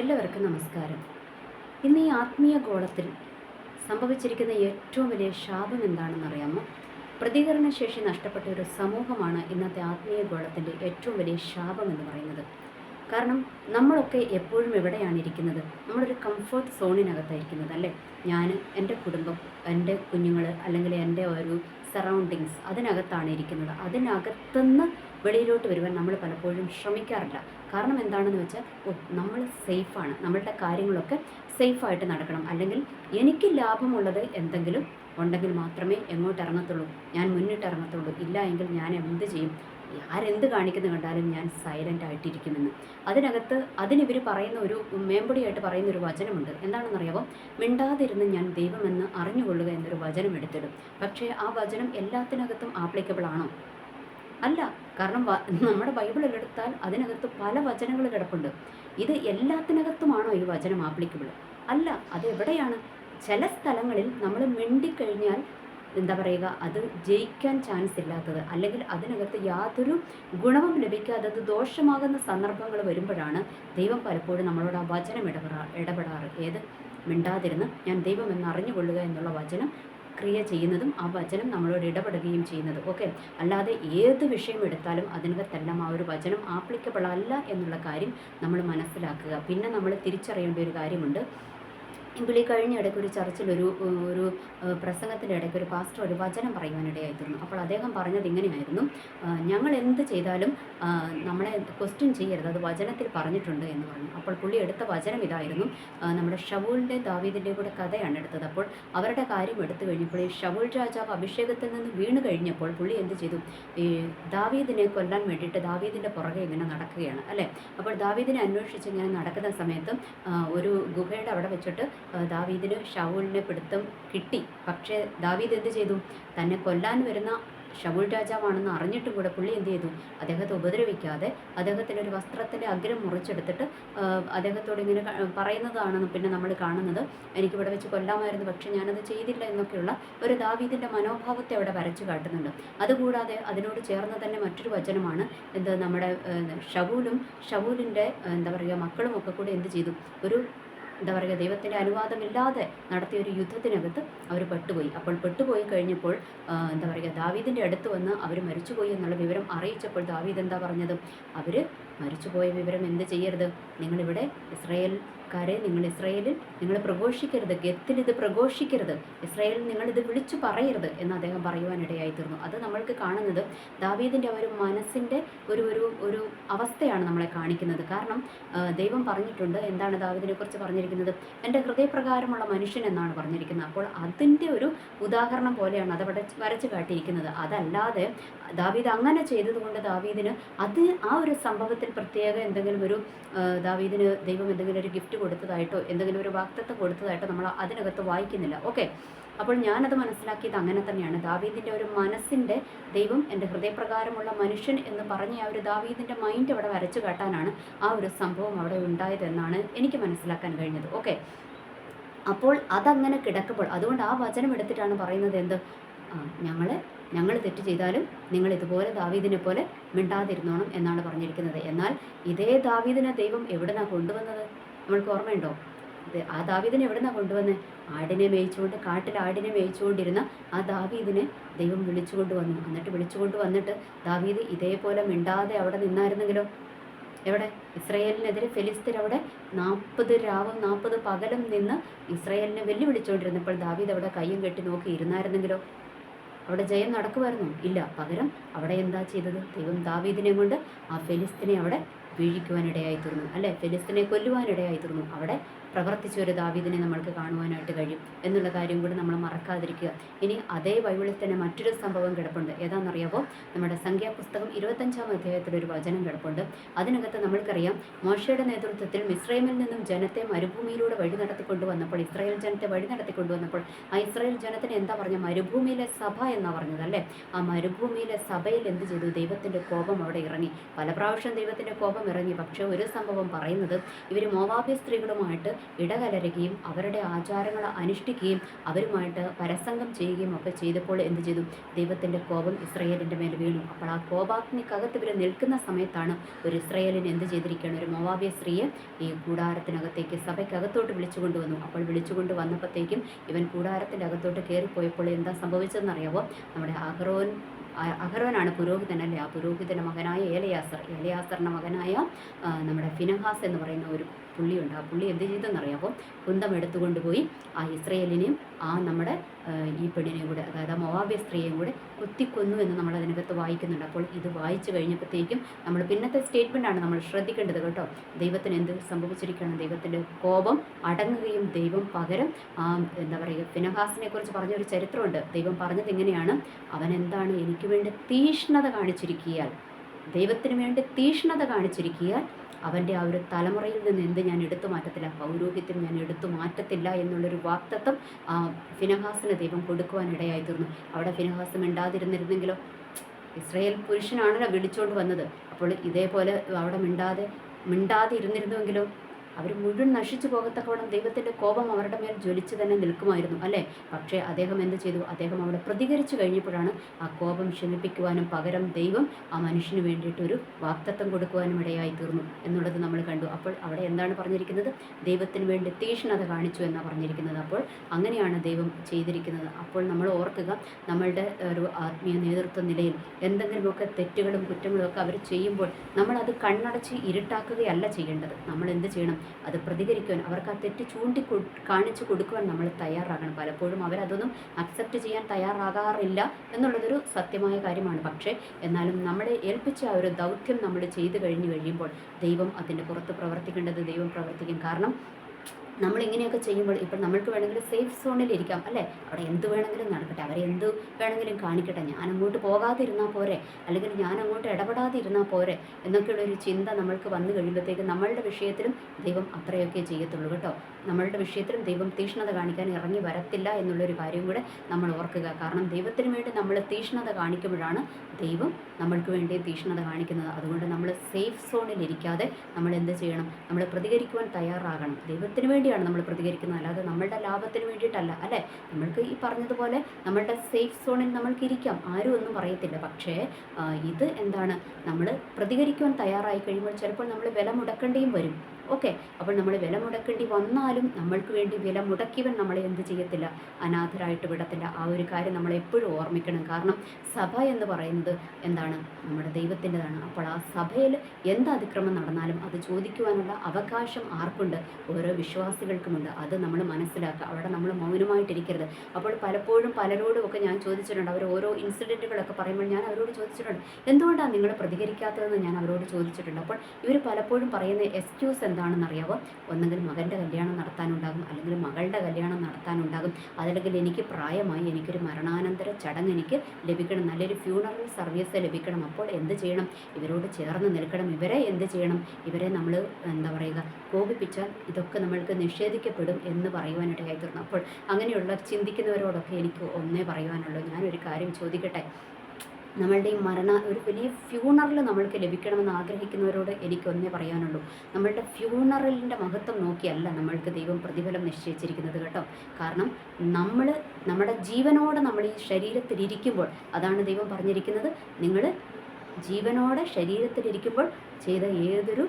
എല്ലാവർക്കും നമസ്കാരം. ഇന്ന് ഈ ആത്മീയ ഗോളത്തിൽ സംഭവിച്ചിരിക്കുന്ന ഏറ്റവും വലിയ ശാപം എന്താണെന്ന് അറിയാമോ? പ്രതികരണശേഷി നഷ്ടപ്പെട്ട ഒരു സമൂഹമാണ് ഇന്നത്തെ ആത്മീയ ഗോളത്തിന്റെ ഏറ്റവും വലിയ ശാപം എന്ന് പറയുന്നത്. കാരണം നമ്മളൊക്കെ എപ്പോഴും എവിടെയാണ് ഇരിക്കുന്നത്? നമ്മളൊരു കംഫർട്ട് സോണിനകത്തായിരിക്കുന്നത് അല്ലേ? ഞാൻ എന്റെ കുടുംബം എന്റെ കുഞ്ഞുങ്ങൾ അല്ലെങ്കിൽ എന്റെ ഒരു സറൗണ്ടിങ്സ് അതിനകത്താണ് ഇരിക്കുന്നത്. അതിനകത്തുനിന്ന് വെളിയിലോട്ട് വരുവാൻ നമ്മൾ പലപ്പോഴും ശ്രമിക്കാറില്ല. കാരണം എന്താണെന്ന് വെച്ചാൽ നമ്മൾ സേഫാണ്. നമ്മളുടെ കാര്യങ്ങളൊക്കെ സേഫായിട്ട് നടക്കണം. അല്ലെങ്കിൽ എനിക്ക് ലാഭമുള്ളത് എന്തെങ്കിലും ഉണ്ടെങ്കിൽ മാത്രമേ എങ്ങോട്ട് ഇറങ്ങത്തുള്ളൂ. ഞാൻ മുന്നിട്ട് ഇറങ്ങത്തുള്ളൂ. ഇല്ല എങ്കിൽ ഞാൻ എന്ത് ചെയ്യും? ആരെന്ത് കാണിക്കുന്നത് കണ്ടാലും ഞാൻ സൈലന്റ് ആയിട്ടിരിക്കുമെന്ന്. അതിനകത്ത് അതിനിവർ പറയുന്ന ഒരു മേമ്പൊടിയായിട്ട് പറയുന്ന ഒരു വചനമുണ്ട്. എന്താണെന്നറിയാമോ മിണ്ടാതിരുന്ന് ഞാൻ ദൈവമെന്ന് അറിഞ്ഞുകൊള്ളുക എന്നൊരു വചനം എടുത്തിടും. പക്ഷേ ആ വചനം എല്ലാത്തിനകത്തും ആപ്ലിക്കബിൾ ആണോ? അല്ല കാരണം നമ്മുടെ ബൈബിൾ എടുത്താൽ അതിനകത്ത് പല വചനങ്ങൾ കിടപ്പുണ്ട്. ഇത് എല്ലാത്തിനകത്തുമാണോ ഈ വചനം ആപ്ലിക്കബിൾ അല്ല അത് എവിടെയാണ്? ചില സ്ഥലങ്ങളിൽ നമ്മൾ മിണ്ടിക്കഴിഞ്ഞാൽ എന്താ പറയുക അത് ജയിക്കാൻ ചാൻസ് ഇല്ലാത്തത്. അല്ലെങ്കിൽ അതിനകത്ത് യാതൊരു ഗുണവും ലഭിക്കാതെ അത് ദോഷമാകുന്ന സന്ദർഭങ്ങൾ വരുമ്പോഴാണ് ദൈവം പലപ്പോഴും നമ്മളോട് ആ വചനം ഇടപെടാ ഇടപെടാറ്. ഏത്? മിണ്ടാതിരുന്ന് ഞാൻ ദൈവം എന്ന് അറിഞ്ഞുകൊള്ളുക എന്നുള്ള വചനം ക്രിയ ചെയ്യുന്നതും ആ വചനം നമ്മളോട് ഇടപെടുകയും ചെയ്യുന്നതും. ഓക്കെ? അല്ലാതെ ഏത് വിഷയം എടുത്താലും അതിനകത്തെല്ലാം ആ ഒരു വചനം ആപ്ലിക്കബിൾ അല്ല എന്നുള്ള കാര്യം നമ്മൾ മനസ്സിലാക്കുക. പിന്നെ നമ്മൾ തിരിച്ചറിയേണ്ട ഒരു കാര്യമുണ്ട്. ഈ കഴിഞ്ഞ ഇടയ്ക്ക് ഒരു ചർച്ചിൽ ഒരു ഒരു പ്രസംഗത്തിന്റെ ഇടയ്ക്ക് ഒരു പാസ്റ്റർ ഒരു വചനം പറയുവാനിടയായിരുന്നു അപ്പോൾ അദ്ദേഹം പറഞ്ഞത് ഇങ്ങനെയായിരുന്നു ഞങ്ങൾ എന്ത് ചെയ്താലും നമ്മളെ ക്വസ്റ്റ്യൻ ചെയ്യരുത് അത് വചനത്തിൽ പറഞ്ഞിട്ടുണ്ട് എന്ന് പറഞ്ഞു. അപ്പോൾ പുള്ളി എടുത്ത വചനം ഇതായിരുന്നു നമ്മുടെ ഷവൂലിന്റെ ദാവീദിന്റെ കൂടെ കഥയാണ് എടുത്തത്. അപ്പോൾ അവരുടെ കാര്യം എടുത്തു കഴിഞ്ഞപ്പോൾ ഈ ഷവൂൽ രാജാവ് അഭിഷേകത്തിൽ നിന്ന് വീണ് കഴിഞ്ഞപ്പോൾ പുള്ളി എന്ത് ചെയ്തു? ഈ ദാവീദിനെ കൊല്ലാൻ വേണ്ടിയിട്ട് ദാവീദിന്റെ പുറകെ ഇങ്ങനെ നടക്കുകയാണ് അല്ലേ? അപ്പോൾ ദാവീദിനെ അന്വേഷിച്ച് ഇങ്ങനെ നടക്കുന്ന സമയത്ത് ഒരു ഗുഹയുടെ അവിടെ വെച്ചിട്ട് ദാവീദിന് ഷൗലിനെ പിടുത്തം കിട്ടി. പക്ഷേ ദാവീദ് എന്ത് ചെയ്തു? തന്നെ കൊല്ലാൻ വരുന്ന ഷൗൽ രാജാവാണെന്ന് അറിഞ്ഞിട്ടും കൂടെ പുള്ളി എന്ത് ചെയ്തു? അദ്ദേഹത്തെ ഉപദ്രവിക്കാതെ അദ്ദേഹത്തിന്റെ ഒരു വസ്ത്രത്തിന്റെ അഗ്രം മുറിച്ചെടുത്തിട്ട് അദ്ദേഹത്തോട് ഇങ്ങനെ പറയുന്നതാണെന്ന് പിന്നെ നമ്മൾ കാണുന്നത്. എനിക്ക് എനിക്കിവിടെ വെച്ച് കൊല്ലാമായിരുന്നു പക്ഷെ ഞാനത് ചെയ്തില്ല എന്നൊക്കെയുള്ള ഒരു ദാവീദിന്റെ മനോഭാവത്തെ അവിടെ വരച്ചു കാട്ടുന്നുണ്ട്. അതുകൂടാതെ അതിനോട് ചേർന്ന് തന്നെ മറ്റൊരു വചനമാണ് എന്ത് നമ്മുടെ ഷവൂലും ഷവൂലിന്റെ എന്താ പറയുക മക്കളും ഒക്കെ കൂടെ എന്ത് ചെയ്തു? ഒരു എന്താ പറയുക ദൈവത്തിന്റെ അനുവാദമില്ലാതെ നടത്തിയ ഒരു യുദ്ധത്തിനകത്ത് അവർ പെട്ടുപോയി. അപ്പോൾ പെട്ടുപോയി കഴിഞ്ഞപ്പോൾ എന്താ പറയുക ദാവീദിന്റെ അടുത്ത് വന്ന് അവർ മരിച്ചുപോയി എന്നുള്ള വിവരം അറിയിച്ചപ്പോൾ ദാവീദ് എന്താ പറഞ്ഞത്? അവർ മരിച്ചുപോയ വിവരം എന്ത് ചെയ്യരുത്? നിങ്ങളിവിടെ ഇസ്രയേൽക്കാരെ നിങ്ങൾ ഇസ്രയേലിൽ നിങ്ങൾ പ്രഘോഷിക്കരുത്. ഗത്തിൽ ഇത് പ്രഘോഷിക്കരുത്. ഇസ്രയേലിൽ നിങ്ങളിത് വിളിച്ചു പറയരുത് എന്ന് അദ്ദേഹം പറയുവാനിടയായി തീർന്നു അത് നമ്മൾക്ക് കാണുന്നത് ദാവീദിന്റെ ഒരു മനസ്സിന്റെ ഒരു ഒരു ഒരു അവസ്ഥയാണ് നമ്മളെ കാണിക്കുന്നത്. കാരണം ദൈവം പറഞ്ഞിട്ടുണ്ട് എന്താണ് ദാവീദിനെ കുറിച്ച് പറഞ്ഞിരിക്കുന്നത്? എന്റെ ഹൃദയപ്രകാരമുള്ള മനുഷ്യൻ എന്നാണ് പറഞ്ഞിരിക്കുന്നത്. അപ്പോൾ അതിന്റെ ഒരു ഉദാഹരണം പോലെയാണ് അതവിടെ വരച്ച് കാട്ടിയിരിക്കുന്നത്. അതല്ലാതെ ദാവീദ് അങ്ങനെ ചെയ്തതുകൊണ്ട് ദാവീദിന് അത് ആ ഒരു സംഭവത്തിൽ പ്രത്യേക എന്തെങ്കിലും ഒരു ദാവീദിന് ദൈവം എന്തെങ്കിലും ഒരു ഗിഫ്റ്റ് കൊടുത്തതായിട്ടോ എന്തെങ്കിലും ഒരു വാക്തത്വം കൊടുത്തതായിട്ടോ നമ്മൾ അതിനകത്ത് വായിക്കുന്നില്ല. ഓക്കെ അപ്പോൾ ഞാനത് മനസ്സിലാക്കിയത് അങ്ങനെ തന്നെയാണ്. ദാവീദിന്റെ ഒരു മനസ്സിന്റെ ദൈവം എന്റെ ഹൃദയപ്രകാരമുള്ള മനുഷ്യൻ എന്ന് പറഞ്ഞ ആ ഒരു ദാവീദിന്റെ മൈൻഡ് അവിടെ വരച്ചു കാട്ടാനാണ് ആ ഒരു സംഭവം അവിടെ ഉണ്ടായതെന്നാണ് എനിക്ക് മനസ്സിലാക്കാൻ കഴിഞ്ഞത്. ഓക്കെ അപ്പോൾ അതങ്ങനെ കിടക്കുമ്പോൾ അതുകൊണ്ട് ആ വചനം എടുത്തിട്ടാണ് പറയുന്നത് എന്ത്? ഞങ്ങൾ ഞങ്ങൾ തെറ്റ് ചെയ്താലും നിങ്ങൾ ഇതുപോലെ ദാവീദിനെ പോലെ മിണ്ടാതിരുന്നോണം എന്നാണ് പറഞ്ഞിരിക്കുന്നത്. എന്നാൽ ഇതേ ദാവീദിനെ ദൈവം എവിടുന്നാണ് കൊണ്ടുവന്നത്? നമ്മൾക്ക് ഓർമ്മയുണ്ടോ? ആ ദാവീദിനെ എവിടുന്നാണ് കൊണ്ടുവന്നത് ആടിനെ മേയിച്ചുകൊണ്ട് കാട്ടിൽ ആടിനെ മേയിച്ചുകൊണ്ടിരുന്ന ആ ദാവീദിനെ ദൈവം വിളിച്ചുകൊണ്ട് വന്നു. എന്നിട്ട് വിളിച്ചുകൊണ്ട് വന്നിട്ട് ദാവീദ് ഇതേപോലെ മിണ്ടാതെ അവിടെ നിന്നായിരുന്നെങ്കിലോ? എവിടെ? ഇസ്രയേലിനെതിരെ ഫെലിസ്തർ അവിടെ നാൽപ്പത് രാവും നാൽപ്പത് പകലും നിന്ന് ഇസ്രയേലിനെ വെല്ലുവിളിച്ചുകൊണ്ടിരുന്നപ്പോൾ ദാവീദ് അവിടെ കയ്യും കെട്ടി നോക്കി ഇരുന്നായിരുന്നെങ്കിലോ? അവിടെ ജയം നടക്കുമായിരുന്നു? ഇല്ല. പകരം അവിടെ എന്താ ചെയ്തത്? ദൈവം ദാവീദിനെ കൊണ്ട് ആ ഫെലിസ്തീനെ അവിടെ വീഴിക്കുവാനിടയായി തീർന്നു. അല്ലെ? ഫെലിസ്തീനെ കൊല്ലുവാനിടയായി തീർന്നു. അവിടെ പ്രവർത്തിച്ച ഒരു ദാവീദിനെ നമ്മൾക്ക് കാണുവാനായിട്ട് കഴിയും എന്നുള്ള കാര്യം കൂടി നമ്മൾ മറക്കാതിരിക്കുക. ഇനി അതേ ബൈബിളിൽ തന്നെ മറ്റൊരു സംഭവം കിടപ്പുണ്ട്. ഏതാണെന്നറിയാമോ നമ്മുടെ സംഖ്യാപുസ്തകം ഇരുപത്തഞ്ചാം അധ്യായത്തിലൊരു വചനം കിടപ്പുണ്ട്. അതിനകത്ത് നമ്മൾക്കറിയാം മോശയുടെ നേതൃത്വത്തിൽ മിസ്രൈമിൽ നിന്നും ജനത്തെ മരുഭൂമിയിലൂടെ വഴി നടത്തിക്കൊണ്ടുവന്നപ്പോൾ ഇസ്രായേൽ ജനത്തെ വഴി നടത്തിക്കൊണ്ടുവന്നപ്പോൾ ആ ഇസ്രായേൽ ജനത്തിന് എന്താ പറഞ്ഞ മരുഭൂമിയിലെ സഭ എന്നാ പറഞ്ഞത് അല്ലേ ആ മരുഭൂമിയിലെ സഭയിൽ എന്ത് ചെയ്തു? ദൈവത്തിന്റെ കോപം അവിടെ ഇറങ്ങി. പല പ്രാവശ്യം ദൈവത്തിന്റെ കോപം ഇറങ്ങി. പക്ഷേ ഒരു സംഭവം പറയുന്നത് ഇവർ മോവാബ്യ സ്ത്രീകളുമായിട്ട് ഇടകലരുകയും അവരുടെ ആചാരങ്ങൾ അനുഷ്ഠിക്കുകയും അവരുമായിട്ട് പരസംഗം ചെയ്യുകയും ഒക്കെ ചെയ്തപ്പോൾ എന്ത് ചെയ്തു? ദൈവത്തിന്റെ കോപം ഇസ്രയേലിന്റെ മേൽ വീണു. അപ്പോൾ ആ കോപാഗ്നിക്കകത്ത് ഇവർ നിൽക്കുന്ന സമയത്താണ് ഒരു ഇസ്രയേലിന് എന്ത് ചെയ്തിരിക്കുകയാണ്? ഒരു മോവാബ്യ സ്ത്രീയെ ഈ കൂടാരത്തിനകത്തേക്ക് സഭയ്ക്കകത്തോട്ട് വിളിച്ചു കൊണ്ടുവന്നു. അപ്പോൾ വിളിച്ചു വന്നപ്പോഴത്തേക്കും ഇവൻ കൂടാരത്തിന്റെ അകത്തോട്ട് കയറിപ്പോയപ്പോൾ എന്താ സംഭവിച്ചതെന്നറിയാവോ? നമ്മുടെ അഹ്റോൻ അഹർവനാണ് അല്ലേ? ആ പുരോഹിതന്റെ മകനായ ഏലയാസർ. ഏലയാസറിന്റെ മകനായ നമ്മുടെ ഫിനഹാസ് എന്ന് പറയുന്ന ഒരു പുള്ളിയുണ്ട്. ആ പുള്ളി എന്ത് ചെയ്തെന്നറിയാമോ കുന്തം എടുത്തുകൊണ്ട് പോയി ആ ഇസ്രയേലിനെയും ആ നമ്മുടെ ഈ പെണ്ണിനെയും കൂടെ അതായത് ആ മൊവാബ്യ സ്ത്രീയെയും കൂടെ കുത്തിക്കൊന്നു എന്ന് നമ്മൾ അതിനകത്ത് വായിക്കുന്നുണ്ട്. അപ്പോൾ ഇത് വായിച്ചു കഴിഞ്ഞപ്പോഴത്തേക്കും നമ്മൾ പിന്നത്തെ സ്റ്റേറ്റ്മെന്റാണ് നമ്മൾ ശ്രദ്ധിക്കേണ്ടത് കേട്ടോ. ദൈവത്തിന് എന്ത് സംഭവിച്ചിരിക്കുകയാണ്? ദൈവത്തിന്റെ കോപം അടങ്ങുകയും ദൈവം പകരം ആ എന്താ പറയുക ഫിനഹാസിനെ കുറിച്ച് പറഞ്ഞൊരു ചരിത്രമുണ്ട്. ദൈവം പറഞ്ഞത് ഇങ്ങനെയാണ് അവൻ എന്താണ് എനിക്ക് വേണ്ടി തീഷ്ണത കാണിച്ചിരിക്കിയാൽ ദൈവത്തിന് വേണ്ടി തീഷ്ണത കാണിച്ചിരിക്കിയാൽ അവന്റെ ആ ഒരു തലമുറയിൽ നിന്ന് എന്ത് ഞാൻ എടുത്തു മാറ്റത്തില്ല പൗരോഹിത്യം ഞാൻ എടുത്തു മാറ്റത്തില്ല എന്നുള്ളൊരു വാക്തത്വം ഫിനഹാസിന് ദൈവം കൊടുക്കുവാൻ ഇടയായി തീർന്നു. അവിടെ ഫിനഹാസ് മിണ്ടാതിരുന്നിരുന്നെങ്കിലോ? ഇസ്രയേൽ പുരുഷനാണല്ലോ വിളിച്ചുകൊണ്ട് വന്നത്. അപ്പോൾ ഇതേപോലെ അവിടെ മിണ്ടാതെ മിണ്ടാതെ ഇരുന്നിരുന്നുവെങ്കിലോ അവർ മുഴുവൻ നശിച്ചു പോകത്തക്കവണ്ണം ദൈവത്തിന്റെ കോപം അവരുടെ മേൽ ജ്വലിച്ച് തന്നെ നിൽക്കുമായിരുന്നു അല്ലേ? പക്ഷേ അദ്ദേഹം എന്ത് ചെയ്തു? അദ്ദേഹം അവിടെ പ്രതികരിച്ചു കഴിഞ്ഞപ്പോഴാണ് ആ കോപം ശമിപ്പിക്കുവാനും പകരം ദൈവം ആ മനുഷ്യന് വേണ്ടിയിട്ടൊരു വാക്തത്വം കൊടുക്കുവാനും ഇടയായി തീർന്നു എന്നുള്ളത് നമ്മൾ കണ്ടു. അപ്പോൾ അവിടെ എന്താണ് പറഞ്ഞിരിക്കുന്നത്? ദൈവത്തിന് വേണ്ടി തീഷ്ണത കാണിച്ചു എന്നാണ് പറഞ്ഞിരിക്കുന്നത്. അപ്പോൾ അങ്ങനെയാണ് ദൈവം ചെയ്തിരിക്കുന്നത്. അപ്പോൾ നമ്മൾ ഓർക്കുക നമ്മളുടെ ഒരു ആത്മീയ നേതൃത്വ നിലയിൽ എന്തെങ്കിലുമൊക്കെ തെറ്റുകളും കുറ്റങ്ങളും ഒക്കെ അവർ ചെയ്യുമ്പോൾ നമ്മളത് കണ്ണടച്ച് ഇരുട്ടാക്കുകയല്ല ചെയ്യേണ്ടത്. നമ്മൾ എന്ത് ചെയ്യണം? അത് പ്രതികരിക്കുവാൻ അവർക്ക് ആ തെറ്റ് ചൂണ്ടി കാണിച്ചു കൊടുക്കുവാൻ നമ്മൾ തയ്യാറാകണം. പലപ്പോഴും അവരതൊന്നും അക്സെപ്റ്റ് ചെയ്യാൻ തയ്യാറാകാറില്ല എന്നുള്ളതൊരു സത്യമായ കാര്യമാണ്. പക്ഷേ എന്നാലും നമ്മളെ ഏൽപ്പിച്ച ആ ഒരു ദൗത്യം നമ്മൾ ചെയ്തു കഴിഞ്ഞു കഴിയുമ്പോൾ ദൈവം അതിന്റെ പുറത്ത് പ്രവർത്തിക്കേണ്ടത് ദൈവം പ്രവർത്തിക്കും. കാരണം നമ്മൾ ഇങ്ങനെയൊക്കെ ചെയ്യുമ്പോൾ ഇപ്പോൾ നമ്മൾക്ക് വേണമെങ്കിൽ സേഫ് സോണിൽ ഇരിക്കാം അല്ലേ? അവിടെ എന്ത് വേണമെങ്കിലും നടക്കട്ടെ. അവരെ എന്ത് വേണമെങ്കിലും കാണിക്കട്ടെ. ഞാൻ അങ്ങോട്ട് പോകാതിരുന്നാൽ പോരെ. അല്ലെങ്കിൽ ഞാൻ അങ്ങോട്ട് ഇടപെടാതിരുന്നാൽ പോരെ എന്നൊക്കെയുള്ള ഒരു ചിന്ത നമ്മൾക്ക് വന്നു കഴിയുമ്പോഴത്തേക്ക് നമ്മളുടെ വിഷയത്തിലും ദൈവം അത്രയൊക്കെ ചെയ്യത്തുള്ളൂ കേട്ടോ. നമ്മളുടെ വിഷയത്തിലും ദൈവം തീഷ്ണത കാണിക്കാൻ ഇറങ്ങി വരത്തില്ല എന്നുള്ളൊരു കാര്യം കൂടെ നമ്മൾ ഓർക്കുക. കാരണം ദൈവത്തിന് വേണ്ടി നമ്മൾ തീഷ്ണത കാണിക്കുമ്പോഴാണ് ദൈവം നമ്മൾക്ക് വേണ്ടി തീഷ്ണത കാണിക്കുന്നത്. അതുകൊണ്ട് നമ്മൾ സേഫ് സോണിൽ ഇരിക്കാതെ നമ്മൾ എന്ത് ചെയ്യണം? നമ്മൾ പ്രതികരിക്കുവാൻ തയ്യാറാകണം. ദൈവത്തിന് വേണ്ടിയാണ് നമ്മൾ പ്രതികരിക്കുന്നത്. അല്ലാതെ നമ്മളുടെ ലാഭത്തിന് വേണ്ടിയിട്ടല്ല അല്ലേ? നമ്മൾക്ക് ഈ പറഞ്ഞതുപോലെ നമ്മളുടെ സേഫ് സോണിൽ നമ്മൾക്ക് ഇരിക്കാം. ആരും ഒന്നും പറയത്തില്ല. പക്ഷേ ഇത് എന്താണ്? നമ്മൾ പ്രതികരിക്കുവാൻ തയ്യാറായി കഴിയുമ്പോൾ ചിലപ്പോൾ നമ്മൾ വില മുടക്കേണ്ടിയും വരും. ഓക്കെ. അപ്പോൾ നമ്മൾ വില മുടക്കേണ്ടി വന്നാലും നമ്മൾക്ക് വേണ്ടി വില മുടക്കിയവൻ നമ്മളെ എന്ത് ചെയ്യത്തില്ല? അനാഥരായിട്ട് വിടത്തില്ല. ആ ഒരു കാര്യം നമ്മൾ എപ്പോഴും ഓർമ്മിക്കണം. കാരണം സഭ എന്ന് പറയുന്നത് എന്താണ്? നമ്മുടെ ദൈവത്തിന്റെതാണ്. അപ്പോൾ ആ സഭയിൽ എന്ത് അതിക്രമം നടന്നാലും അത് ചോദിക്കുവാനുള്ള അവകാശം ആർക്കുണ്ട്? ഓരോ വിശ്വാസികൾക്കുമുണ്ട്. അത് നമ്മൾ മനസ്സിലാക്കുക. അവിടെ നമ്മൾ മൗനമായിട്ടിരിക്കരുത്. അപ്പോൾ പലപ്പോഴും പലരോടും ഒക്കെ ഞാൻ ചോദിച്ചിട്ടുണ്ട്. അവർ ഓരോ ഇൻസിഡന്റുകളൊക്കെ പറയുമ്പോൾ ഞാൻ അവരോട് ചോദിച്ചിട്ടുണ്ട്. എന്തുകൊണ്ടാണ് നിങ്ങൾ പ്രതികരിക്കാത്തതെന്ന് ഞാൻ അവരോട് ചോദിച്ചിട്ടുണ്ട്. അപ്പോൾ ഇവർ പലപ്പോഴും പറയുന്ന എക്സ്ക്യൂസ് എന്താണെന്ന് അറിയാവോ ഒന്നെങ്കിൽ മകന്റെ കല്യാണം നടത്താനുണ്ടാകും അല്ലെങ്കിൽ മകളുടെ കല്യാണം നടത്താനുണ്ടാകും. അതല്ലെങ്കിൽ എനിക്ക് പ്രായമായി എനിക്കൊരു മരണാനന്തര ചടങ്ങ് എനിക്ക് ലഭിക്കണം നല്ലൊരു ഫ്യൂണറൽ സർവീസ് ലഭിക്കണം. അപ്പോൾ എന്ത് ചെയ്യണം? ഇവരോട് ചേർന്ന് നിൽക്കണം. ഇവരെ എന്ത് ചെയ്യണം? ഇവരെ നമ്മൾ എന്താ പറയുക കോപിപ്പിച്ചാൽ ഇതൊക്കെ നമ്മൾക്ക് നിഷേധിക്കപ്പെടും എന്ന് പറയുവാനിടയായി തീർന്നു അപ്പോൾ അങ്ങനെയുള്ള ചിന്തിക്കുന്നവരോടൊക്കെ എനിക്ക് ഒന്നേ പറയുവാനുള്ളൂ. ഞാനൊരു കാര്യം ചോദിക്കട്ടെ? നമ്മളുടെ ഈ മരണ ഒരു വലിയ ഫ്യൂണറൽ നമ്മൾക്ക് ലഭിക്കണമെന്ന് ആഗ്രഹിക്കുന്നവരോട് എനിക്കൊന്നേ പറയാനുള്ളൂ. നമ്മളുടെ ഫ്യൂണറലിന്റെ മഹത്വം നോക്കിയല്ല നമ്മൾക്ക് ദൈവം പ്രതിഫലം നിശ്ചയിച്ചിരിക്കുന്നത് കേട്ടോ. കാരണം നമ്മൾ നമ്മുടെ ജീവനോടെ നമ്മൾ ഈ ശരീരത്തിലിരിക്കുമ്പോൾ അതാണ് ദൈവം പറഞ്ഞിരിക്കുന്നത്. നിങ്ങൾ ജീവനോടെ ശരീരത്തിലിരിക്കുമ്പോൾ ചെയ്ത ഏതൊരു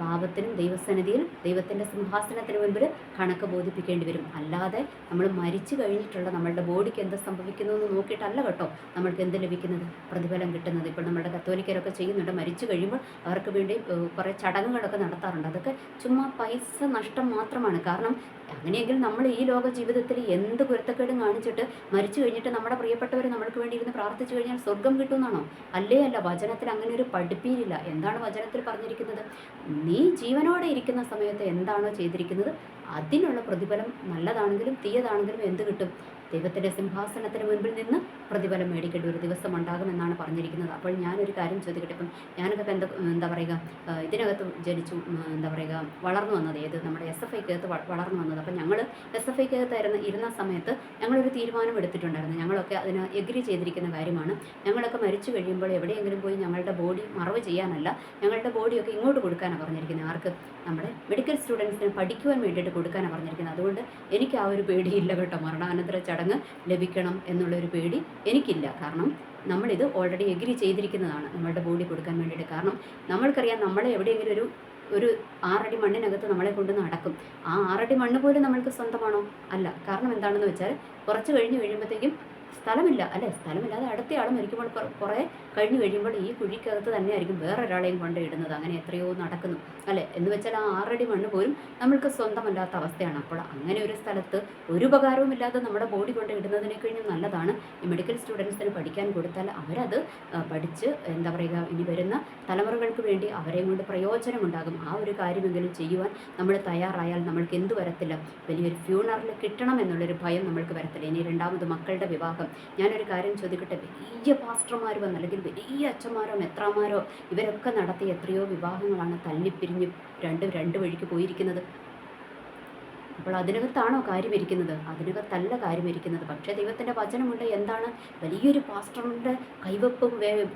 പാപത്തിനും ദൈവസന്നിധിയിൽ ദൈവത്തിന്റെ സിംഹാസനത്തിന് മുൻപിൽ കണക്ക് ബോധിപ്പിക്കേണ്ടി വരും. അല്ലാതെ നമ്മൾ മരിച്ചു കഴിഞ്ഞിട്ടുള്ള നമ്മളുടെ ബോഡിക്ക് എന്ത് സംഭവിക്കുന്നു എന്ന് നോക്കിയിട്ടല്ല കേട്ടോ നമ്മൾക്ക് എന്ത് ലഭിക്കുന്നത്? പ്രതിഫലം കിട്ടുന്നത്. ഇപ്പോൾ നമ്മുടെ കത്തോലിക്കരൊക്കെ ചെയ്യുന്നുണ്ട്. മരിച്ചു കഴിയുമ്പോൾ അവർക്ക് വേണ്ടി കുറേ ചടങ്ങുകളൊക്കെ നടത്താറുണ്ട്. അതൊക്കെ ചുമ്മാ പൈസ നഷ്ടം മാത്രമാണ്. കാരണം അങ്ങനെയെങ്കിൽ നമ്മൾ ഈ ലോക ജീവിതത്തിൽ എന്ത് കുരുത്തക്കേടും കാണിച്ചിട്ട് മരിച്ചു കഴിഞ്ഞിട്ട് നമ്മുടെ പ്രിയപ്പെട്ടവർ നമ്മൾക്ക് വേണ്ടി ഇരുന്ന് പ്രാർത്ഥിച്ചു കഴിഞ്ഞാൽ സ്വർഗം കിട്ടുമെന്നാണോ? അല്ലേ അല്ല വചനത്തിൽ അങ്ങനെ ഒരു പഠിപ്പിയിലില്ല എന്താണ് വചനത്തിൽ പറഞ്ഞിരിക്കുന്നത്? നീ ജീവനോടെ ഇരിക്കുന്ന സമയത്ത് എന്താണോ ചെയ്തിരിക്കുന്നത് അതിനുള്ള പ്രതിഫലം നല്ലതാണെങ്കിലും തീയതാണെങ്കിലും എന്ത് കിട്ടും? ദൈവത്തിന്റെ സിംഹാസനത്തിന് മുൻപിൽ നിന്ന് പ്രതിഫലം മേടിക്കേണ്ട ഒരു ദിവസം ഉണ്ടാകുമെന്നാണ് പറഞ്ഞിരിക്കുന്നത്. അപ്പോൾ ഞാനൊരു കാര്യം ചോദിക്കട്ടെ. ഇപ്പം ഞാനൊക്കെ ഇപ്പം എന്താ എന്താ പറയുക ഇതിനകത്ത് ജനിച്ചു എന്താ പറയുക വളർന്നു വന്നത് ഏത്? നമ്മുടെ എസ് എഫ് ഐക്കകത്ത് വളർന്നു വന്നത്. അപ്പം ഞങ്ങൾ എസ് എഫ് ഐക്കകത്ത് ഇരുന്ന ഇരുന്ന സമയത്ത് ഞങ്ങളൊരു തീരുമാനം എടുത്തിട്ടുണ്ടായിരുന്നു. ഞങ്ങളൊക്കെ അതിന് എഗ്രി ചെയ്തിരിക്കുന്ന കാര്യമാണ്. ഞങ്ങളൊക്കെ മരിച്ചു കഴിയുമ്പോൾ എവിടെയെങ്കിലും പോയി ഞങ്ങളുടെ ബോഡി മറവ് ചെയ്യാനല്ല ഞങ്ങളുടെ ബോഡിയൊക്കെ ഇങ്ങോട്ട് കൊടുക്കാനാണ് പറഞ്ഞിരിക്കുന്നത്. ആർക്ക്? നമ്മുടെ മെഡിക്കൽ സ്റ്റുഡൻസിന് പഠിക്കുവാൻ വേണ്ടിയിട്ട് കൊടുക്കാനാണ് പറഞ്ഞിരിക്കുന്നത്. അതുകൊണ്ട് എനിക്ക് ആ ഒരു പേടിയില്ല കേട്ടോ. മരണാനന്തര ചടങ്ങ് ലഭിക്കണം എന്നുള്ളൊരു പേടി എനിക്കില്ല. കാരണം നമ്മളിത് ഓൾറെഡി എഗ്രി ചെയ്തിരിക്കുന്നതാണ് നമ്മളുടെ ബോഡി കൊടുക്കാൻ വേണ്ടിയിട്ട്. കാരണം നമ്മൾക്കറിയാം നമ്മളെ എവിടെയെങ്കിലും ഒരു ഒരു ആറടി മണ്ണിനകത്ത് നമ്മളെ കൊണ്ട് നടക്കും. ആ ആറടി മണ്ണ് പോലും നമ്മൾക്ക് സ്വന്തമാണോ? അല്ല. കാരണം എന്താണെന്ന് വെച്ചാൽ കുറച്ച് കഴിഞ്ഞ് കഴിയുമ്പോഴത്തേക്കും സ്ഥലമില്ല. അല്ലേ? സ്ഥലമില്ലാതെ അടുത്തയാൾ മരിക്കുമ്പോൾ കുറെ കഴിഞ്ഞ് കഴിയുമ്പോൾ ഈ കുഴിക്കകത്ത് തന്നെയായിരിക്കും വേറൊരാളെയും കൊണ്ട് ഇടുന്നത്. അങ്ങനെ എത്രയോ നടക്കുന്നു. അല്ലേ? എന്ന് വെച്ചാൽ ആ ആറടി മണ്ണ് പോലും നമ്മൾക്ക് സ്വന്തമല്ലാത്ത അവസ്ഥയാണ്. അപ്പോൾ അങ്ങനെ ഒരു സ്ഥലത്ത് ഒരു ഉപകാരവും ഇല്ലാതെ നമ്മുടെ ബോഡി കൊണ്ട് ഇടുന്നതിനെ കഴിഞ്ഞും നല്ലതാണ്. ഈ മെഡിക്കൽ സ്റ്റുഡൻസിന് പഠിക്കാൻ കൊടുത്താൽ അവരത് പഠിച്ച് എന്താ പറയുക ഇനി വരുന്ന തലമുറകൾക്ക് വേണ്ടി അവരെയും കൊണ്ട് പ്രയോജനമുണ്ടാകും. ആ ഒരു കാര്യമെങ്കിലും ചെയ്യുവാൻ നമ്മൾ തയ്യാറായാൽ നമ്മൾക്ക് എന്ത് വരത്തില്ല? വലിയൊരു ഫ്യൂണറിൽ കിട്ടണം എന്നുള്ളൊരു ഭയം നമ്മൾക്ക് വരത്തില്ല. ഇനി രണ്ടാമത് മക്കളുടെ വിവാഹം. ഞാനൊരു കാര്യം ചോദിക്കട്ടെ? വലിയ പാസ്റ്റർമാർ വന്ന് അല്ലെങ്കിൽ വലിയ അച്ഛന്മാരോ മെത്രാമാരോ ഇവരൊക്കെ നടത്തിയ എത്രയോ വിവാഹങ്ങളാണ് തല്ലിപ്പിരിഞ്ഞ് രണ്ട് രണ്ട് വഴിക്ക് പോയിരിക്കുന്നത്. അപ്പോൾ അതിനകത്താണോ കാര്യമിരിക്കുന്നത്? അതിനകത്തല്ല കാര്യമിരിക്കുന്നത്. പക്ഷേ ദൈവത്തിന്റെ വചനമുണ്ട് എന്താണ്? വലിയൊരു പാസ്റ്ററിന്റെ കൈവപ്പ്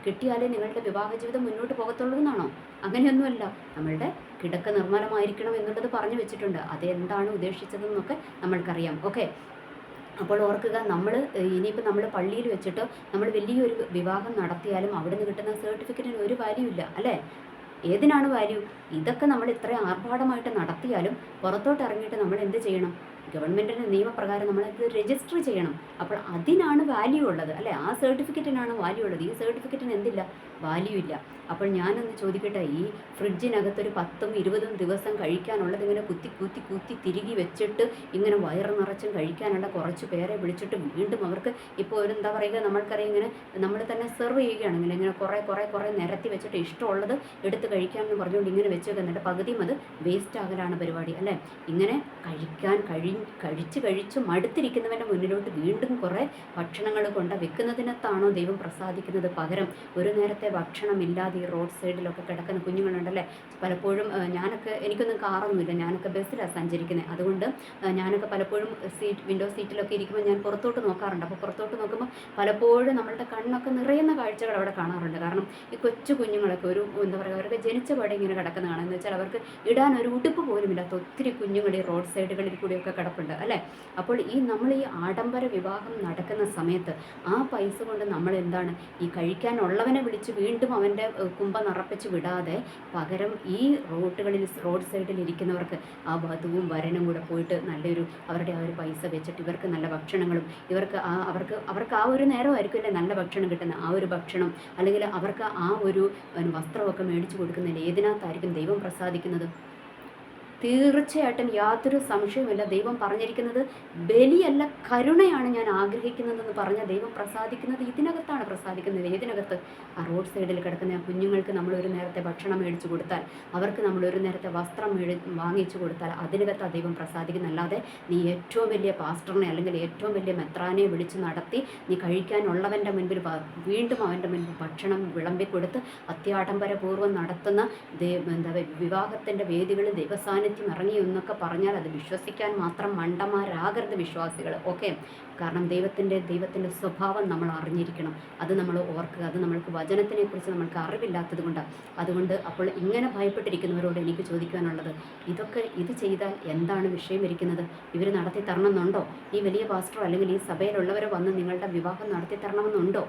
കിട്ടിയാലേ നിങ്ങളുടെ വിവാഹ ജീവിതം മുന്നോട്ട് പോകത്തുള്ളൂ എന്നാണോ? അങ്ങനെയൊന്നുമല്ല. നമ്മളുടെ കിടക്ക നിർമ്മലമായിരിക്കണം എന്നുള്ളത് പറഞ്ഞു വെച്ചിട്ടുണ്ട്. അതെന്താണ് ഉദ്ദേശിച്ചതെന്നൊക്കെ നമ്മൾക്കറിയാം. ഓക്കെ? അപ്പോൾ ഓർക്കുക നമ്മൾ ഇനിയിപ്പോൾ നമ്മൾ പള്ളിയിൽ വെച്ചിട്ട് നമ്മൾ വലിയൊരു വിവാഹം നടത്തിയാലും അവിടെ നിന്ന് കിട്ടുന്ന സർട്ടിഫിക്കറ്റിന് ഒരു വാല്യൂ ഇല്ല അല്ലേ? ഏതിനാണ് വാല്യൂ ഇതൊക്കെ നമ്മൾ ഇത്ര ആർഭാടമായിട്ട് നടത്തിയാലും പുറത്തോട്ട് ഇറങ്ങിയിട്ട് നമ്മൾ എന്ത് ചെയ്യണം? ഗവൺമെന്റിന്റെ നിയമപ്രകാരം നമ്മളത് രജിസ്റ്റർ ചെയ്യണം. അപ്പോൾ അതിനാണ് വാല്യൂ ഉള്ളത്. അല്ലേ? ആ സർട്ടിഫിക്കറ്റിനാണ് വാല്യൂ ഉള്ളത്. ഈ സർട്ടിഫിക്കറ്റിന് എന്തില്ല? വാല്യൂ ഇല്ല. അപ്പോൾ ഞാനൊന്ന് ചോദിക്കട്ടെ? ഈ ഫ്രിഡ്ജിനകത്തൊരു പത്തും ഇരുപതും ദിവസം കഴിക്കാനുള്ളത് ഇങ്ങനെ കുത്തി കുത്തി കുത്തി തിരികെ വെച്ചിട്ട് ഇങ്ങനെ വയറ് നിറച്ചും കഴിക്കാനുള്ള കുറച്ച് പേരെ വിളിച്ചിട്ട് വീണ്ടും അവർക്ക് ഇപ്പോൾ ഒരു എന്താ പറയുക നമ്മൾക്കറിയാം ഇങ്ങനെ നമ്മൾ തന്നെ സെർവ് ചെയ്യുകയാണ് ഇങ്ങനെ ഇങ്ങനെ കുറേ കുറേ കുറേ നിരത്തി വെച്ചിട്ട് ഇഷ്ടമുള്ളത് എടുത്ത് കഴിക്കാമെന്ന് പറഞ്ഞുകൊണ്ട് ഇങ്ങനെ വെച്ച് എന്നിട്ട് പകുതിയും അത് വേസ്റ്റ് ആകലാണ് പരിപാടി അല്ലേ? ഇങ്ങനെ കഴിക്കാൻ കഴി കഴിച്ച് കഴിച്ച് മടുത്തിരിക്കുന്നവന്റെ മുന്നിലോട്ട് വീണ്ടും കുറേ ഭക്ഷണങ്ങൾ കൊണ്ട് വെക്കുന്നതിനകത്താണോ ദൈവം പ്രസാദിക്കുന്നത് പകരം? ഒരു നേരത്തെ ഭക്ഷണമില്ലാതെ ഈ റോഡ് സൈഡിലൊക്കെ കിടക്കുന്ന കുഞ്ഞുങ്ങളുണ്ടല്ലേ? പലപ്പോഴും ഞാനൊക്കെ എനിക്കൊന്നും കാറൊന്നുമില്ല. ഞാനൊക്കെ ബസ്സിലാണ് സഞ്ചരിക്കുന്നത് അതുകൊണ്ട് ഞാനൊക്കെ പലപ്പോഴും സീറ്റ് വിൻഡോ സീറ്റിലൊക്കെ ഇരിക്കുമ്പോൾ ഞാൻ പുറത്തോട്ട് നോക്കാറുണ്ട്. അപ്പോൾ പുറത്തോട്ട് നോക്കുമ്പോൾ പലപ്പോഴും നമ്മളുടെ കണ്ണൊക്കെ നിറയുന്ന കാഴ്ചകൾ അവിടെ കാണാറുണ്ട്. കാരണം ഈ കൊച്ചു കുഞ്ഞുങ്ങളൊക്കെ ഒരു എന്താ പറയുക അവരൊക്കെ ജനിച്ച പാടെ ഇങ്ങനെ കിടക്കുന്ന കാണാം എന്ന് വെച്ചാൽ അവർക്ക് ഇടാൻ ഒരു ഉടുപ്പ് പോലും ഇല്ലാത്ത ഒത്തിരി കുഞ്ഞുങ്ങൾ ഈ റോഡ് സൈഡുകളിൽ കൂടിയൊക്കെ കിടപ്പുണ്ട് അല്ലേ? അപ്പോൾ ഈ നമ്മൾ ഈ ആഡംബര വിവാഹം നടക്കുന്ന സമയത്ത് ആ പൈസ കൊണ്ട് നമ്മൾ എന്താണ് ഈ കഴിക്കാനുള്ളവനെ വിളിച്ച് വീണ്ടും അവന്റെ കുമ്പ നിറപ്പിച്ച് വിടാതെ പകരം ഈ റോട്ടുകളിൽ റോഡ് സൈഡിൽ ഇരിക്കുന്നവർക്ക് ആ വധുവും വരനും കൂടെ പോയിട്ട് നല്ലൊരു അവരുടെ ആ ഒരു പൈസ വെച്ചിട്ട് ഇവർക്ക് നല്ല ഭക്ഷണങ്ങളും ഇവർക്ക് ആ അവർക്ക് അവർക്ക് ആ ഒരു നേരമായിരിക്കും അല്ലേ നല്ല ഭക്ഷണം കിട്ടുന്ന ആ ഒരു ഭക്ഷണം അല്ലെങ്കിൽ അവർക്ക് ആ ഒരു വസ്ത്രമൊക്കെ മേടിച്ചു കൊടുക്കുന്നതിൽ ഏതിനകത്തായിരിക്കും ദൈവം പ്രസാദിക്കുന്നത് തീർച്ചയായിട്ടും യാതൊരു സംശയവുമില്ല. ദൈവം പറഞ്ഞിരിക്കുന്നത് ബലിയല്ല കരുണയാണ് ഞാൻ ആഗ്രഹിക്കുന്നതെന്ന് പറഞ്ഞ ദൈവം പ്രസാദിക്കുന്നത് ഇതിനകത്താണ് പ്രസാദിക്കുന്നത്. ഏതിനകത്ത്? ആ റോഡ് സൈഡിൽ കിടക്കുന്ന ആ കുഞ്ഞുങ്ങൾക്ക് നമ്മൾ ഒരു നേരത്തെ ഭക്ഷണം മേടിച്ചു കൊടുത്താൽ അവർക്ക് നമ്മൾ ഒരു നേരത്തെ വസ്ത്രം മേടി വാങ്ങിച്ചു കൊടുത്താൽ അതിനകത്ത് ആ ദൈവം പ്രസാദിക്കുന്നല്ലാതെ നീ ഏറ്റവും വലിയ പാസ്റ്ററിനെ അല്ലെങ്കിൽ ഏറ്റവും വലിയ മെത്രാനെ വിളിച്ച് നടത്തി നീ കഴിക്കാനുള്ളവന്റെ മുൻപിൽ വീണ്ടും അവന്റെ മുൻപിൽ ഭക്ഷണം വിളമ്പിക്കൊടുത്ത് അത്യാഡംബരപൂർവം നടത്തുന്ന എന്താ വിവാഹത്തിന്റെ വേദികളിൽ ദൈവസാന്നിധ്യം ഇറങ്ങി എന്നൊക്കെ പറഞ്ഞാൽ അത് വിശ്വസിക്കാൻ മാത്രം മണ്ടന്മാരാകരുത് വിശ്വാസികൾ ഓക്കെ കാരണം ദൈവത്തിന്റെ ദൈവത്തിന്റെ സ്വഭാവം നമ്മൾ അറിഞ്ഞിരിക്കണം. അത് നമ്മൾ ഓർക്കുക. അത് നമ്മൾക്ക് വചനത്തിനെ കുറിച്ച് നമ്മൾക്ക് അറിവില്ലാത്തത് കൊണ്ടാണ് അതുകൊണ്ട് അപ്പോൾ ഇങ്ങനെ ഭയപ്പെട്ടിരിക്കുന്നവരോട് എനിക്ക് ചോദിക്കാനുള്ളത് ഇതൊക്കെ ഇത് ചെയ്താൽ എന്താണ് വിഷയം ഇരിക്കുന്നത്? ഇവർ നടത്തി തരണമെന്നുണ്ടോ ഈ വലിയ പാസ്റ്ററോ അല്ലെങ്കിൽ ഈ സഭയിലുള്ളവരോ വന്ന് നിങ്ങളുടെ വിവാഹം നടത്തി തരണമെന്നുണ്ടോ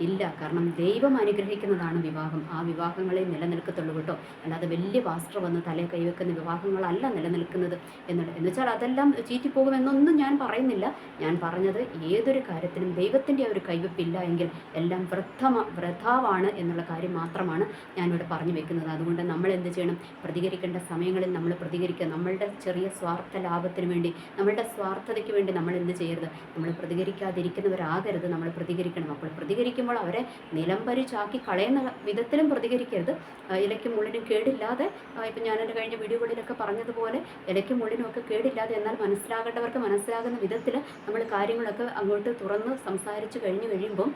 ഇല്ല. കാരണം ദൈവം അനുഗ്രഹിക്കുന്നതാണ് വിവാഹം. ആ വിവാഹങ്ങളെ നിലനിൽക്കത്തുള്ളൂ കേട്ടോ. അല്ലാതെ വലിയ പാസ്റ്റർ വന്ന് തലേ കൈവെക്കുന്ന വിവാഹങ്ങളല്ല നിലനിൽക്കുന്നത് എന്നുള്ളത് എന്ന് വെച്ചാൽ അതെല്ലാം ചീറ്റിപ്പോകുമെന്നൊന്നും ഞാൻ പറയുന്നില്ല. ഞാൻ പറഞ്ഞത് ഏതൊരു കാര്യത്തിനും ദൈവത്തിന്റെ ഒരു കൈവെപ്പില്ല എങ്കിൽ എല്ലാം വൃദ്ധമ വൃഥാവാണ് എന്നുള്ള കാര്യം മാത്രമാണ് ഞാനിവിടെ പറഞ്ഞു വെക്കുന്നത്. അതുകൊണ്ട് നമ്മൾ എന്ത് ചെയ്യണം? പ്രതികരിക്കേണ്ട സമയങ്ങളിൽ നമ്മൾ പ്രതികരിക്കുക. നമ്മളുടെ ചെറിയ സ്വാർത്ഥ ലാഭത്തിന് വേണ്ടി നമ്മളുടെ സ്വാർത്ഥതയ്ക്ക് വേണ്ടി നമ്മൾ എന്ത് ചെയ്യരുത്? നമ്മൾ പ്രതികരിക്കാതിരിക്കുന്നവരാകരുത്. നമ്മൾ പ്രതികരിക്കണം. അപ്പോൾ പ്രതികരിക്കുമ്പോൾ പ്രതികരിക്കുമ്പോൾ അവരെ നിലംപരി ചാക്കി കളയുന്ന വിധത്തിലും പ്രതികരിക്കരുത്. ഇലയ്ക്കും മുള്ളിനും കേടില്ലാതെ ഇപ്പം ഞാൻ കഴിഞ്ഞ വീഡിയോകളിലൊക്കെ പറഞ്ഞതുപോലെ ഇലയ്ക്കും മുള്ളിനും ഒക്കെ കേടില്ലാതെ എന്നാൽ മനസ്സിലാകേണ്ടവർക്ക് മനസ്സിലാകുന്ന വിധത്തിൽ നമ്മൾ കാര്യങ്ങളൊക്കെ അങ്ങോട്ട് തുറന്ന് സംസാരിച്ച് കഴിഞ്ഞ് കഴിയുമ്പം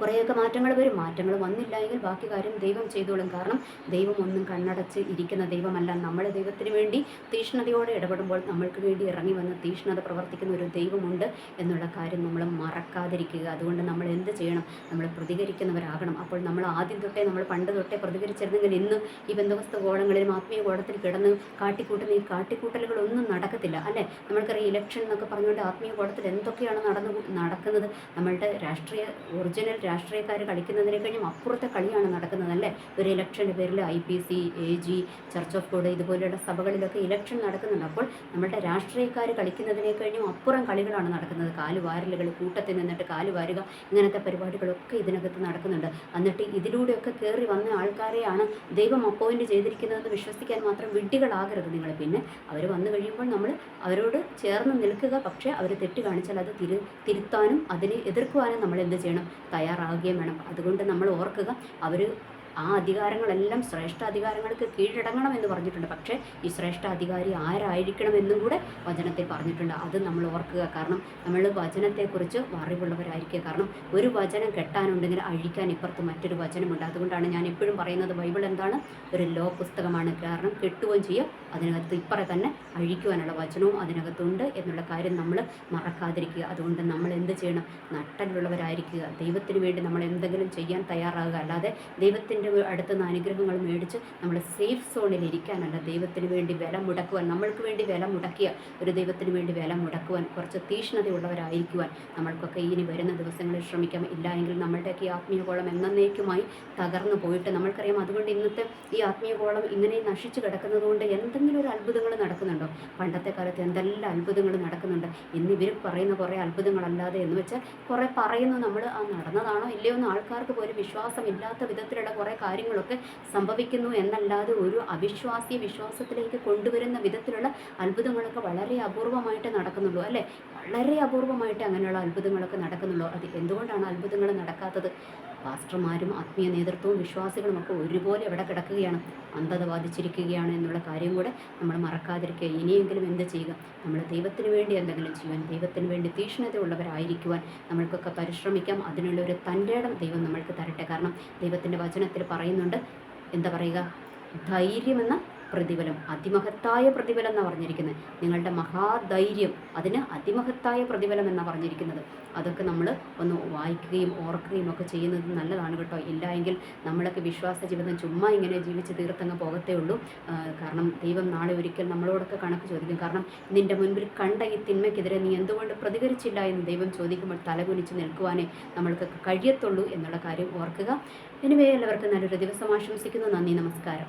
കുറേയൊക്കെ മാറ്റങ്ങൾ വരും. മാറ്റങ്ങൾ വന്നില്ല എങ്കിൽ ബാക്കി കാര്യം ദൈവം ചെയ്തോളും. കാരണം ദൈവം ഒന്നും കണ്ണടച്ച് ഇരിക്കുന്ന ദൈവമല്ല. നമ്മൾ ദൈവത്തിന് വേണ്ടി തീഷ്ണതയോടെ ഇടപെടുമ്പോൾ നമ്മൾക്ക് വേണ്ടി ഇറങ്ങി വന്ന് തീഷ്ണത പ്രവർത്തിക്കുന്ന ഒരു ദൈവമുണ്ട് എന്നുള്ള കാര്യം നമ്മൾ മറക്കാതിരിക്കുക. അതുകൊണ്ട് നമ്മൾ എന്ത് ചെയ്യണം? നമ്മൾ പ്രതികരിക്കുന്നവരാകണം. അപ്പോൾ നമ്മൾ ആദ്യം തൊട്ടേ നമ്മൾ പണ്ട് തൊട്ടേ പ്രതികരിച്ചിരുന്നെങ്കിൽ ഇന്ന് ഈ ബന്ധവസ്ത കോളങ്ങളിലും ആത്മീയ കോളത്തിൽ കിടന്ന് കാട്ടിക്കൂട്ടുന്ന ഈ കാട്ടിക്കൂട്ടലുകളൊന്നും നടക്കത്തില്ല. അല്ലേ? നമ്മൾക്കറിയാം ഇലക്ഷൻ എന്നൊക്കെ പറഞ്ഞുകൊണ്ട് ആത്മീയ കോളത്തിൽ എന്തൊക്കെയാണ് നടന്നു നടക്കുന്നത്? നമ്മളുടെ രാഷ്ട്രീയ ഒറിജിനൽ രാഷ്ട്രീയക്കാർ കളിക്കുന്നതിനെ കഴിഞ്ഞും അപ്പുറത്തെ കളിയാണ് നടക്കുന്നത് അല്ലേ? ഒരു ഇലക്ഷന്റെ പേരിൽ I P C A G church of God ഇതുപോലെയുള്ള സഭകളിലൊക്കെ ഇലക്ഷൻ നടക്കുന്നുണ്ട്. അപ്പോൾ നമ്മളുടെ രാഷ്ട്രീയക്കാർ കളിക്കുന്നതിനെ കഴിഞ്ഞും അപ്പുറം കളികളാണ് നടക്കുന്നത്. കാലുവാരലുകൾ കൂട്ടത്തിൽ നിന്നിട്ട് കാലുവാരുക ഇങ്ങനത്തെ പരിപാടികളൊക്കെ ഇതിനകത്ത് നടക്കുന്നുണ്ട്. എന്നിട്ട് ഇതിലൂടെയൊക്കെ കയറി വന്ന ആൾക്കാരെയാണ് ദൈവം അപ്പോയിന്റ് ചെയ്തിരിക്കുന്നതെന്ന് വിശ്വസിക്കാൻ മാത്രം വിഡ്ഢികളാകരുത് നിങ്ങൾ പിന്നെ അവർ വന്നു കഴിയുമ്പോൾ നമ്മൾ അവരോട് ചേർന്ന് നിൽക്കുക. പക്ഷേ അവർ തെറ്റ് കാണിച്ചാൽ അത് തിരു തിരുത്താനും അതിനെ എതിർക്കുവാനും നമ്മൾ എന്ത് ചെയ്യണം തയ്യാറാകുകയും വേണം. അതുകൊണ്ട് നമ്മൾ ഓർക്കുക അവർ ആ അധികാരങ്ങളെല്ലാം ശ്രേഷ്ഠ അധികാരങ്ങൾക്ക് കീഴടങ്ങണം എന്ന് പറഞ്ഞിട്ടുണ്ട്. പക്ഷേ ഈ ശ്രേഷ്ഠാധികാരി ആരായിരിക്കണമെന്നും കൂടെ വചനത്തിൽ പറഞ്ഞിട്ടുണ്ട്. അത് നമ്മൾ ഓർക്കുക. കാരണം നമ്മൾ വചനത്തെക്കുറിച്ച് അറിവുള്ളവരായിരിക്കുക. കാരണം ഒരു വചനം കെട്ടാനുണ്ടെങ്കിൽ അഴിക്കാൻ ഇപ്പുറത്ത് മറ്റൊരു വചനമുണ്ട്. അതുകൊണ്ടാണ് ഞാൻ എപ്പോഴും പറയുന്നത് ബൈബിൾ എന്താണ്? ഒരു ലോ പുസ്തകമാണ്. കാരണം കെട്ടുകയും ചെയ്യും. അതിനകത്ത് ഇപ്പറ തന്നെ അഴിക്കുവാനുള്ള വചനവും അതിനകത്തുണ്ട് എന്നുള്ള കാര്യം നമ്മൾ മറക്കാതിരിക്കുക. അതുകൊണ്ട് നമ്മൾ എന്ത് ചെയ്യണം? നട്ടലുള്ളവരായിരിക്കുക ദൈവത്തിന് വേണ്ടി നമ്മൾ എന്തെങ്കിലും ചെയ്യാൻ തയ്യാറാകുക. അല്ലാതെ ദൈവത്തിന്റെ അടുത്ത് നിന്ന് അനുഗ്രഹങ്ങൾ മേടിച്ച് നമ്മൾ സേഫ് സോണിൽ ഇരിക്കാനല്ല. ദൈവത്തിന് വേണ്ടി വില മുടക്കുവാൻ നമ്മൾക്ക് വേണ്ടി വില മുടക്കിയ ഒരു ദൈവത്തിന് വേണ്ടി വില മുടക്കുവാൻ കുറച്ച് തീഷ്ണതയുള്ളവരായിരിക്കുവാൻ നമ്മൾക്കൊക്കെ ഇനി വരുന്ന ദിവസങ്ങളിൽ ശ്രമിക്കാം. ഇല്ല എങ്കിൽ നമ്മളുടെയൊക്കെ ഈ ആത്മീയകോളം എന്നേക്കുമായി തകർന്നു പോയിട്ട് നമ്മൾക്കറിയാം അതുകൊണ്ട് ഇന്നത്തെ ഈ ആത്മീയകോളം ഇങ്ങനെ നശിച്ചു കിടക്കുന്നതുകൊണ്ട് എന്തെങ്കിലും ഒരു അത്ഭുതങ്ങൾ നടക്കുന്നുണ്ടോ? പണ്ടത്തെ കാലത്ത് എന്തെല്ലാം അത്ഭുതങ്ങൾ നടക്കുന്നുണ്ട്? ഇന്ന് ഇവർ പറയുന്ന കുറേ അത്ഭുതങ്ങളല്ലാതെ എന്ന് വെച്ചാൽ കുറേ പറയുന്നു. നമ്മൾ ആ നടന്നതാണോ ഇല്ലയോ എന്ന് ആൾക്കാർക്ക് പോലും വിശ്വാസമില്ലാത്ത വിധത്തിലുള്ള കുറേ കാര്യങ്ങളൊക്കെ സംഭവിക്കുന്നു എന്നല്ലാതെ ഒരു അവിശ്വാസിയെ വിശ്വാസത്തിലേക്ക് കൊണ്ടുവരുന്ന വിധത്തിലുള്ള അത്ഭുതങ്ങളൊക്കെ വളരെ അപൂർവമായിട്ട് നടക്കുന്നുള്ളൂ അല്ലേ? വളരെ അപൂർവമായിട്ട് അങ്ങനെയുള്ള അത്ഭുതങ്ങളൊക്കെ നടക്കുന്നുള്ളൂ. അത് എന്തുകൊണ്ടാണ് അത്ഭുതങ്ങൾ നടക്കാത്തത്? പാസ്റ്റർമാരും ആത്മീയ നേതൃത്വവും വിശ്വാസികളും ഒക്കെ ഒരുപോലെ എവിടെ കിടക്കുകയാണ്. അന്ധത ബാധിച്ചിരിക്കുകയാണ് എന്നുള്ള കാര്യം കൂടെ നമ്മൾ മറക്കാതിരിക്കുക. ഇനിയെങ്കിലും എന്ത് ചെയ്യുക? നമ്മൾ ദൈവത്തിന് വേണ്ടി എന്തെങ്കിലും ചെയ്യുവാൻ ദൈവത്തിന് വേണ്ടി തീക്ഷ്ണതയുള്ളവരായിരിക്കുവാൻ നമ്മൾക്കൊക്കെ പരിശ്രമിക്കാം. അതിനുള്ള ഒരു തന്റെ ഇടം ദൈവം നമ്മൾക്ക് തരട്ടെ. കാരണം ദൈവത്തിന്റെ വചനത്തിൽ പറയുന്നുണ്ട് എന്താ പറയുക? ധൈര്യമെന്ന പ്രതിഫലം അതിമഹത്തായ പ്രതിഫലം എന്നാണ് പറഞ്ഞിരിക്കുന്നത് നിങ്ങളുടെ മഹാധൈര്യം അതിന് അതിമഹത്തായ പ്രതിഫലം എന്നാണ് പറഞ്ഞിരിക്കുന്നത്. അതൊക്കെ നമ്മൾ ഒന്ന് വായിക്കുകയും ഓർക്കുകയും ഒക്കെ ചെയ്യുന്നത് നല്ലതാണ് കേട്ടോ. ഇല്ല എങ്കിൽ നമ്മളൊക്കെ വിശ്വാസ ജീവിതം ചുമ്മാ ഇങ്ങനെ ജീവിച്ച് തീർത്തങ്ങ് പോകത്തേ ഉള്ളൂ. കാരണം ദൈവം നാളെ ഒരിക്കൽ നമ്മളോടൊക്കെ കണക്ക് ചോദിക്കും. കാരണം നിന്റെ മുൻപിൽ കണ്ട ഈ തിന്മയ്ക്കെതിരെ നീ എന്തുകൊണ്ട് പ്രതികരിച്ചില്ല എന്ന് ദൈവം ചോദിക്കുമ്പോൾ തലകുനിച്ച് നിൽക്കുവാനേ നമ്മൾക്ക് കഴിയത്തുള്ളൂ എന്നുള്ള കാര്യം ഓർക്കുക. എനിവേ എല്ലാവർക്കും നല്ലൊരു ദിവസം ആശംസിക്കുന്നു. നന്ദി നമസ്കാരം.